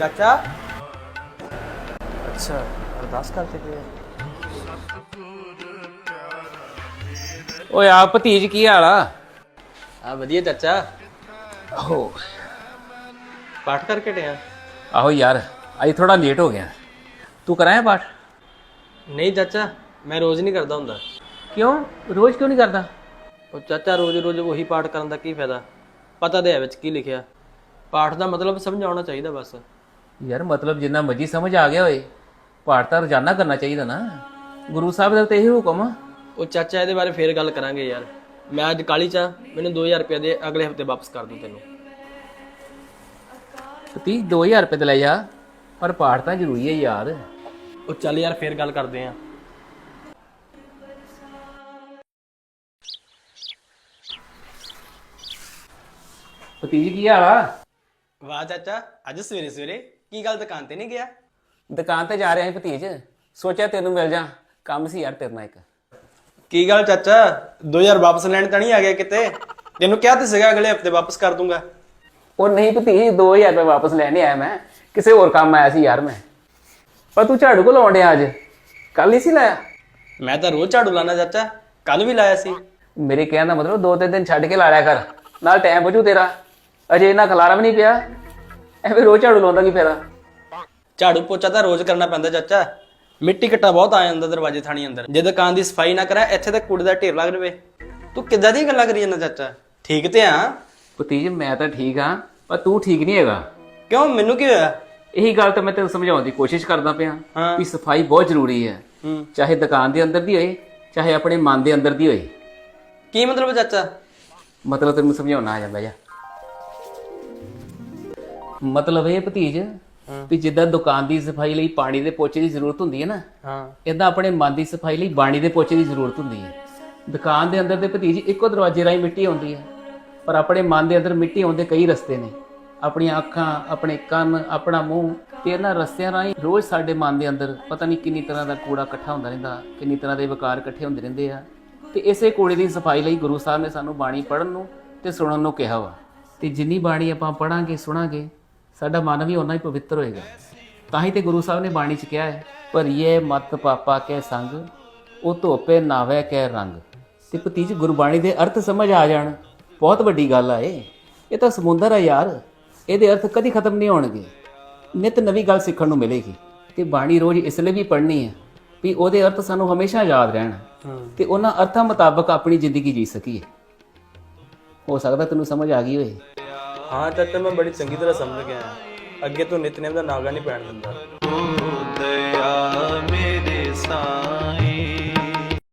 ਚਾਚਾ। ਅੱਛਾ ਅਰਦਾਸ ਕਰਦੇ ਪਏ। ਓਏ ਆ ਭਤੀਜ ਕੀ ਹਾਲ ਆ? ਆ ਵਧੀਆ ਚਾਚਾ। ਹੋ ਪਾਠ ਕਰਕੇ ਟਿਆ ਆਹੋ ਯਾਰ ਅੱਜ ਥੋੜਾ ਲੇਟ ਹੋ ਗਿਆ। ਤੂੰ ਕਰਾਇਆ ਪਾਠ? ਨਹੀਂ ਚਾਚਾ ਮੈਂ ਰੋਜ਼ ਨਹੀਂ ਕਰਦਾ ਹੁੰਦਾ। ਕਿਉਂ? ਰੋਜ਼ ਕਿਉਂ ਨਹੀਂ ਕਰਦਾ? ਉਹ ਚਾਚਾ ਰੋਜ਼ ਰੋਜ਼ ਉਹੀ ਪਾਠ ਕਰਨ ਦਾ ਕੀ ਫਾਇਦਾ? ਪਤਾ ਤੇ ਹੈ ਵਿੱਚ ਕੀ ਲਿਖਿਆ। ਪਾਠ ਦਾ ਮਤਲਬ ਸਮਝਾਉਣਾ ਚਾਹੀਦਾ ਬਸ। ਯਾਰ ਮਤਲਬ ਜਿੰਨਾ ਮਰਜ਼ੀ ਸਮਝ ਆ ਗਿਆ ਹੋਏ ਪਾਠ ਤਾਂ ਰੋਜ਼ਾਨਾ ਕਰਨਾ ਚਾਹੀਦਾ ਨਾ। ਗੁਰੂ ਸਾਹਿਬ ਦਾ ਤਾਂ ਇਹੀ ਹੁਕਮ ਆ। ਉਹ ਚਾਚਾ ਇਹਦੇ ਬਾਰੇ ਫੇਰ ਗੱਲ ਕਰਾਂਗੇ ਯਾਰ। ਮੈਂ ਅੱਜ ਕਾਲੀ ਚਾ ਮੈਨੂੰ 2000 ਰੁਪਏ ਦੇ ਅਗਲੇ ਹਫ਼ਤੇ ਵਾਪਸ ਕਰ ਦੂੰ ਤੈਨੂੰ। ਭਤੀਜ 2000 ਰੁਪਏ ਤੇ ਲੈ ਜਾ ਪਰ ਪਾਠ ਤਾਂ ਜ਼ਰੂਰੀ ਹੈ ਯਾਰ। ਉਹ ਚੱਲ ਯਾਰ ਫੇਰ ਗੱਲ ਕਰਦੇ ਆਂ। ਭਤੀਜ ਕੀ ਹਾਲ ਆ? ਵਾਹ ਚਾਚਾ ਅੱਜ ਸਵੇਰੇ ਸਵੇਰੇ ਕੀ ਗੱਲ ਦੁਕਾਨ ਤੇ ਨਹੀਂ ਗਿਆ? ਦੁਕਾਨ ਤੇ ਜਾ ਰਿਹਾ ਸੀ ਭਤੀਜ। ਸੋਚਿਆ ਤੈਨੂੰ ਮਿਲ ਜਾ। ਕੰਮ ਸੀ ਯਾਰ ਤੇਰੇ ਨਾਲ ਇੱਕ। ਕੀ ਗੱਲ ਚਾਚਾ? 2000 ਵਾਪਸ ਲੈਣ ਤਾਂ ਨਹੀਂ ਆ ਗਿਆ ਕਿਤੇ? ਤੈਨੂੰ ਕਿਹਾ ਤੇ ਸੀਗਾ ਅਗਲੇ ਹਫ਼ਤੇ ਵਾਪਸ ਕਰ ਦੂੰਗਾ। ਉਹ ਨਹੀਂ ਭਤੀਜ 2000 ਰੁਪਏ ਵਾਪਸ ਲੈਣੇ ਆਇਆ ਮੈਂ। ਕਿਸੇ ਹੋਰ ਕੰਮ ਆਇਆ ਸੀ ਯਾਰ ਮੈਂ। ਪਰ ਤੂੰ ਝਾੜੂ ਕੋ ਲਾਉਣ ਡਿਆ ਅੱਜ? ਕੱਲ ਨਹੀਂ ਸੀ ਲਾਇਆ? ਮੈਂ ਤਾਂ ਰੋਜ਼ ਝਾੜੂ ਲਾਣਾ ਚਾਚਾ। ਕੱਲ ਵੀ ਲਾਇਆ ਸੀ। ਮੇਰੇ ਕਹਿਣ ਦਾ ਮਤਲਬ ਦੋ ਤਿੰਨ ਦਿਨ ਛੱਡ ਕੇ ਲਾ ਲਿਆ ਕਰ। ਨਾਲ ਟਾਈਮ ਬਚੂ ਤੇਰਾ। ਅਜੇ ਇਹਨਾਂ ਖਲਾਰਾ ਵੀ ਨਹੀਂ ਪਿਆ। ਐਵੇਂ ਰੋਜ਼ ਝਾੜੂ ਲਾਉਂਦਾ ਕੀ ਫੇਰਾ ਝਾੜੂ ਪੋਚਾ ਤਾਂ ਰੋਜ਼ ਕਰਨਾ ਪੈਂਦਾ ਚਾਚਾ। ਮਿੱਟੀ ਘੱਟਾ ਬਹੁਤ ਆ ਜਾਂਦਾ ਦਰਵਾਜ਼ੇ ਥਾਣੀ ਅੰਦਰ। ਜੇ ਦੁਕਾਨ ਦੀ ਸਫ਼ਾਈ ਨਾ ਕਰਾਂ ਇੱਥੇ ਤੱਕ ਕੂੜੇ ਦਾ ਢੇਰ ਲੱਗ ਰਵੇ। ਤੂੰ ਕਿੱਦਾਂ ਦੀ ਗੱਲਾਂ ਕਰੀ ਜਾਂਦਾ ਚਾਚਾ? ਠੀਕ ਤੇ ਆ? ਭਤੀਜ ਮੈਂ ਤਾਂ ਠੀਕ ਹਾਂ ਪਰ ਤੂੰ ਠੀਕ ਨਹੀਂ ਹੈਗਾ। ਕਿਉਂ? ਮੈਨੂੰ ਕੀ ਹੋਇਆ? ਇਹੀ ਗੱਲ ਤਾਂ ਮੈਂ ਤੈਨੂੰ ਸਮਝਾਉਣ ਦੀ ਕੋਸ਼ਿਸ਼ ਕਰਦਾ ਪਿਆ ਹਾਂ। ਕਿ ਸਫ਼ਾਈ ਬਹੁਤ ਜ਼ਰੂਰੀ ਹੈ। ਹੂੰ। ਚਾਹੇ ਦੁਕਾਨ ਦੇ ਅੰਦਰ ਦੀ ਹੋਏ ਚਾਹੇ ਆਪਣੇ ਮਨ ਦੇ ਅੰਦਰ ਦੀ ਹੋਏ। ਕੀ ਮਤਲਬ ਚਾਚਾ? ਮਤਲਬ ਤੈਨੂੰ ਸਮਝਾਉਣਾ ਆ ਜਾਂਦਾ ਜਾ। ਮਤਲਬ ਇਹ ਭਤੀਜ ਵੀ ਜਿੱਦਾਂ ਦੁਕਾਨ ਦੀ ਸਫ਼ਾਈ ਲਈ ਪਾਣੀ ਦੇ ਪੋਚੇ ਦੀ ਜ਼ਰੂਰਤ ਹੁੰਦੀ ਹੈ ਨਾ ਹਾਂ। ਇਦਾਂ ਆਪਣੇ ਮਨ ਦੀ ਸਫ਼ਾਈ ਲਈ ਬਾਣੀ ਦੇ ਪੋਚੇ ਦੀ ਜ਼ਰੂਰਤ ਹੁੰਦੀ ਹੈ। ਦੁਕਾਨ ਦੇ ਅੰਦਰ ਦੇ ਭਤੀਜ ਇੱਕੋ ਦਰਵਾਜ਼ੇ ਰਾਹੀਂ ਮਿੱਟੀ ਆਉਂਦੀ ਹੈ ਪਰ ਆਪਣੇ ਮਨ ਦੇ ਅੰਦਰ ਮਿੱਟੀ ਆਉਣ ਦੇ ਕਈ ਰਸਤੇ ਨੇ। ਆਪਣੀਆਂ ਅੱਖਾਂ ਆਪਣੇ ਕੰਨ ਆਪਣਾ ਮੂੰਹ ਤੇ ਇਹਨਾਂ ਰਸਤਿਆਂ ਰਾਹੀਂ ਰੋਜ਼ ਸਾਡੇ ਮਨ ਦੇ ਅੰਦਰ ਪਤਾ ਨਹੀਂ ਕਿੰਨੀ ਤਰ੍ਹਾਂ ਦਾ ਕੂੜਾ ਇਕੱਠਾ ਹੁੰਦਾ ਰਹਿੰਦਾ ਕਿੰਨੀ ਤਰ੍ਹਾਂ ਦੇ ਵਿਕਾਰ ਇਕੱਠੇ ਹੁੰਦੇ ਰਹਿੰਦੇ ਆ। ਤੇ ਇਸੇ ਕੂੜੇ ਦੀ ਸਫ਼ਾਈ ਲਈ ਗੁਰੂ ਸਾਹਿਬ ਨੇ ਸਾਨੂੰ ਬਾਣੀ ਪੜ੍ਹਨ ਨੂੰ ਤੇ ਸੁਣਨ ਨੂੰ ਕਿਹਾ ਵਾ। ਤੇ ਜਿੰਨੀ ਬਾਣੀ ਆਪਾਂ ਪੜਾਂਗੇ ਸੁਣਾਂਗੇ ਸਾਡਾ ਮਨ ਵੀ ਓਨਾ ਹੀ ਪਵਿੱਤਰ ਹੋਏਗਾ। ਤਾਂ ਹੀ ਤੇ ਗੁਰੂ ਸਾਹਿਬ ਨੇ ਬਾਣੀ ਚ ਕਿਹਾ ਹੈ ਭਰੀਏ ਮਤ ਪਾਪਾ ਕੇ ਸੰਗ ਉਹ ਧੋਪੇ ਨਾਵੇ ਕੈ ਰੰਗ। ਤੇ ਭਤੀਜ ਗੁਰਬਾਣੀ ਦੇ ਅਰਥ ਸਮਝ ਆ ਜਾਣ। ਬਹੁਤ ਵੱਡੀ ਗੱਲ ਆ ਇਹ। ਇਹ ਤਾਂ ਸਮੁੰਦਰ ਆ ਯਾਰ। ਇਹਦੇ ਅਰਥ ਕਦੀ ਖਤਮ ਨਹੀਂ ਹੋਣਗੇ। ਨਿਤ ਨਵੀਂ ਗੱਲ ਸਿੱਖਣ ਨੂੰ ਮਿਲੇਗੀ। ਤੇ ਬਾਣੀ ਰੋਜ਼ ਇਸ ਲਈ ਵੀ ਪੜ੍ਹਨੀ ਹੈ ਵੀ ਉਹਦੇ ਅਰਥ ਸਾਨੂੰ ਹਮੇਸ਼ਾ ਯਾਦ ਰਹਿਣ। ਤੇ ਉਹਨਾਂ ਅਰਥਾਂ ਮੁਤਾਬਕ ਆਪਣੀ ਜ਼ਿੰਦਗੀ ਜੀ ਸਕੀਏ। ਹੋ ਸਕਦਾ ਤੈਨੂੰ ਸਮਝ ਆ ਗਈ ਹੋਏ। ਹਾਂ ਤਦ ਤੇ ਮੈਂ ਬੜੀ ਚੰਗੀ ਤਰ੍ਹਾਂ ਸਮਝ ਗਿਆ। ਅੱਗੇ ਤੋਂ ਨਿਤਨੇਮ ਦਾ ਨਾਗਾ ਨਹੀਂ ਪੈਣ ਦਿੰਦਾ। ਦਇਆ ਮੇਰੇ ਸਾਈਂ